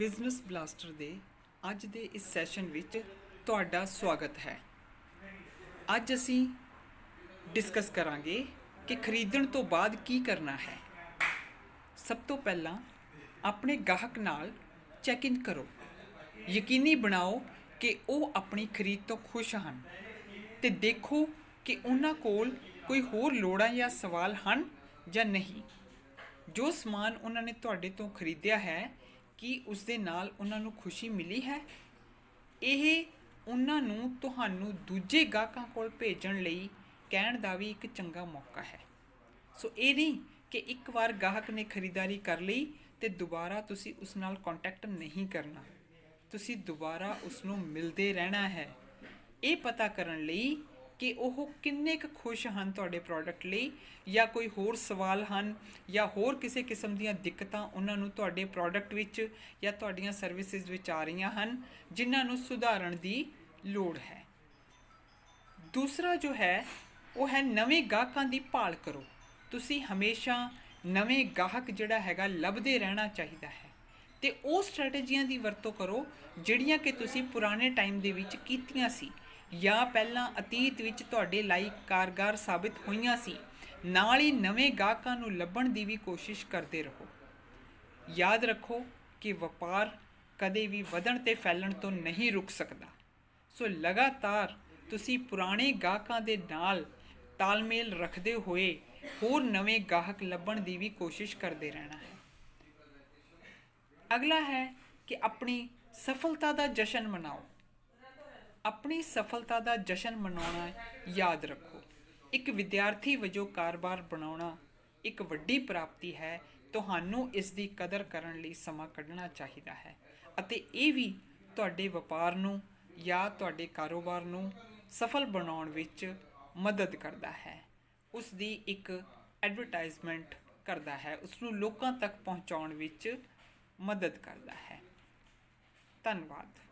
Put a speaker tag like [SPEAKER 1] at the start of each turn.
[SPEAKER 1] Business blaster ਦੇ ਅੱਜ ਦੇ ਇਸ ਸੈਸ਼ਨ ਵਿੱਚ ਤੁਹਾਡਾ ਸਵਾਗਤ ਹੈ। ਅੱਜ ਅਸੀਂ ਡਿਸਕਸ ਕਰਾਂਗੇ ਕਿ ਖਰੀਦਣ ਤੋਂ ਬਾਅਦ ਕੀ ਕਰਨਾ ਹੈ। ਸਭ ਤੋਂ ਪਹਿਲਾਂ ਆਪਣੇ ਗਾਹਕ ਨਾਲ ਚੈੱਕ ਇਨ ਕਰੋ। ਯਕੀਨੀ ਬਣਾਓ ਕਿ ਉਹ ਆਪਣੀ ਖਰੀਦ ਤੋਂ ਖੁਸ਼ ਹਨ ਤੇ ਦੇਖੋ ਕਿ ਉਹਨਾਂ ਕੋਲ ਕੋਈ ਹੋਰ ਲੋੜਾਂ ਜਾਂ ਸਵਾਲ ਹਨ ਜਾਂ ਨਹੀਂ। ਜੋ ਸਮਾਨ ਉਹਨਾਂ ਨੇ ਤੁਹਾਡੇ ਤੋਂ ਖਰੀਦਿਆ ਹੈ ਕੀ ਉਸ ਦੇ ਨਾਲ ਉਹਨਾਂ ਨੂੰ ਖੁਸ਼ੀ ਮਿਲੀ ਹੈ? ਇਹ ਉਹਨਾਂ ਨੂੰ ਤੁਹਾਨੂੰ ਦੂਜੇ ਗਾਹਕਾਂ ਕੋਲ ਭੇਜਣ ਲਈ ਕਹਿਣ ਦਾ ਵੀ ਇੱਕ ਚੰਗਾ ਮੌਕਾ ਹੈ। ਸੋ ਇਹ ਨਹੀਂ ਕਿ ਇੱਕ ਵਾਰ ਗਾਹਕ ਨੇ ਖਰੀਦਦਾਰੀ ਕਰ ਲਈ ਤੇ ਦੁਬਾਰਾ ਤੁਸੀਂ ਉਸ ਨਾਲ ਕੰਟੈਕਟ ਨਹੀਂ ਕਰਨਾ। ਤੁਸੀਂ ਦੁਬਾਰਾ ਉਸ ਨੂੰ ਮਿਲਦੇ ਰਹਿਣਾ ਹੈ। ਇਹ ਪਤਾ ਕਰਨ ਲਈ ਕਿ ਉਹ ਕਿੰਨੇ ਕੁ ਖੁਸ਼ ਹਨ ਤੁਹਾਡੇ ਪ੍ਰੋਡਕਟ ਲਈ ਜਾਂ ਕੋਈ ਹੋਰ ਸਵਾਲ ਹਨ ਜਾਂ ਹੋਰ ਕਿਸੇ ਕਿਸਮ ਦੀਆਂ ਦਿੱਕਤਾਂ ਉਹਨਾਂ ਨੂੰ ਤੁਹਾਡੇ ਪ੍ਰੋਡਕਟ ਵਿੱਚ ਜਾਂ ਤੁਹਾਡੀਆਂ ਸਰਵਿਸਿਜ਼ ਵਿੱਚ ਆ ਰਹੀਆਂ ਹਨ, ਜਿਨ੍ਹਾਂ ਨੂੰ ਸੁਧਾਰਨ ਦੀ ਲੋੜ ਹੈ। ਦੂਸਰਾ ਜੋ ਹੈ, ਉਹ ਹੈ ਨਵੇਂ ਗਾਹਕਾਂ ਦੀ ਭਾਲ ਕਰੋ। ਤੁਸੀਂ ਹਮੇਸ਼ਾ ਨਵੇਂ ਗਾਹਕ ਜਿਹੜਾ ਹੈਗਾ ਲੱਭਦੇ ਰਹਿਣਾ ਚਾਹੀਦਾ ਹੈ ਤੇ ਉਹ ਸਟ੍ਰੈਟਜੀਆਂ ਦੀ ਵਰਤੋਂ ਕਰੋ ਜਿਹੜੀਆਂ ਕਿ ਤੁਸੀਂ ਪੁਰਾਣੇ ਟਾਈਮ ਦੇ ਵਿੱਚ ਕੀਤੀਆਂ ਸੀ। ਜਾਂ ਪਹਿਲਾਂ ਅਤੀਤ ਵਿੱਚ ਤੁਹਾਡੇ ਲਈ ਕਾਰਗਰ ਸਾਬਿਤ ਹੋਈਆਂ ਸੀ, ਨਾਲ ਹੀ ਨਵੇਂ ਗਾਹਕਾਂ ਨੂੰ ਲੱਭਣ ਦੀ ਵੀ ਕੋਸ਼ਿਸ਼ ਕਰਦੇ ਰਹੋ। ਯਾਦ ਰੱਖੋ ਕਿ ਵਪਾਰ ਕਦੇ ਵੀ ਵਧਣ ਤੇ ਫੈਲਣ ਤੋਂ ਨਹੀਂ ਰੁਕ ਸਕਦਾ। ਸੋ ਲਗਾਤਾਰ ਤੁਸੀਂ ਪੁਰਾਣੇ ਗਾਹਕਾਂ ਦੇ ਨਾਲ ਤਾਲਮੇਲ ਰੱਖਦੇ ਹੋਏ ਹੋਰ ਨਵੇਂ ਗਾਹਕ ਲੱਭਣ ਦੀ ਵੀ ਕੋਸ਼ਿਸ਼ ਕਰਦੇ ਰਹਿਣਾ ਹੈ। ਅਗਲਾ ਹੈ ਕਿ ਆਪਣੀ ਸਫਲਤਾ ਦਾ ਜਸ਼ਨ ਮਨਾਓ। ਆਪਣੀ ਸਫਲਤਾ ਦਾ ਜਸ਼ਨ ਮਨਾਉਣਾ ਯਾਦ ਰੱਖੋ। ਇੱਕ ਵਿਦਿਆਰਥੀ ਵਜੋਂ ਕਾਰੋਬਾਰ ਬਣਾਉਣਾ ਇੱਕ ਵੱਡੀ ਪ੍ਰਾਪਤੀ ਹੈ। ਤੁਹਾਨੂੰ ਇਸ ਦੀ ਕਦਰ ਕਰਨ ਲਈ ਸਮਾਂ ਕੱਢਣਾ ਚਾਹੀਦਾ ਹੈ ਅਤੇ ਇਹ ਵੀ ਤੁਹਾਡੇ ਵਪਾਰ ਨੂੰ ਜਾਂ ਤੁਹਾਡੇ ਕਾਰੋਬਾਰ ਨੂੰ ਸਫਲ ਬਣਾਉਣ ਵਿੱਚ ਮਦਦ ਕਰਦਾ ਹੈ। ਉਸ ਦੀ ਇੱਕ ਐਡਵਰਟਾਈਜ਼ਮੈਂਟ ਕਰਦਾ ਹੈ। ਉਸ ਨੂੰ ਲੋਕਾਂ ਤੱਕ ਪਹੁੰਚਾਉਣ ਵਿੱਚ ਮਦਦ ਕਰਦਾ ਹੈ। ਧੰਨਵਾਦ।